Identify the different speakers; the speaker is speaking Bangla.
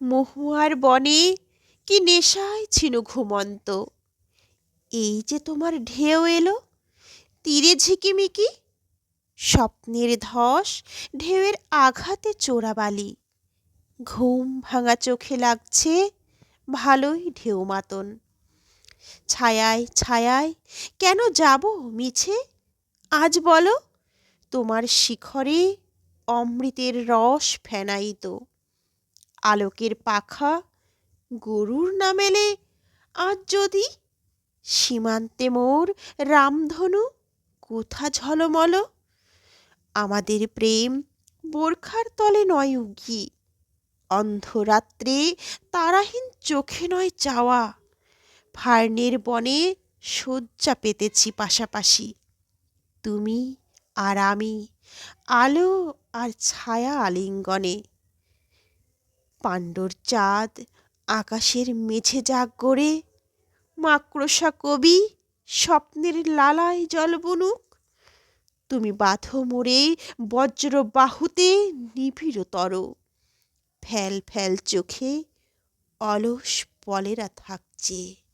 Speaker 1: মহুয়ার বনে কি নেশায় ছিল ঘুমন্ত। এই যে তোমার ঢেউ এলো, তীরে ঝিকিমিকি, স্বপ্নের ধস ঢেউয়ের আঘাতে চোরাবালি ঘুম ভাঙা চোখে লাগছে ভালোই ঢেউ মাতন। ছায়ায় ছায়ায় কেন যাব মিছে? আজ বলো, তোমার শিখরে অমৃতের রস ফেনাইত। আলোকের পাখা গরুর না মেলে আজ যদি সীমান্তে মোর রামধনু কোথা ঝলমল? আমাদের প্রেম বোরখার তলে নয় উগি, অন্ধরাত্রে তারাহীন চোখে নয় চাওয়া। ফার্নের বনে শয্যা পেতেছি পাশাপাশি। তুমি আর আমি, আলো আর ছায়া আলিঙ্গনে। পাণ্ডর চাঁদ আকাশের মেঝে জাগ গড়ে। মাকড়সা কবি, স্বপ্নের লালায় জল বুনুক। তুমি বাঁধো মোরে বজ্র বাহুতে নিবিড়তর। ফ্যাল ফ্যাল চোখে অলস পলেরা থাকছে।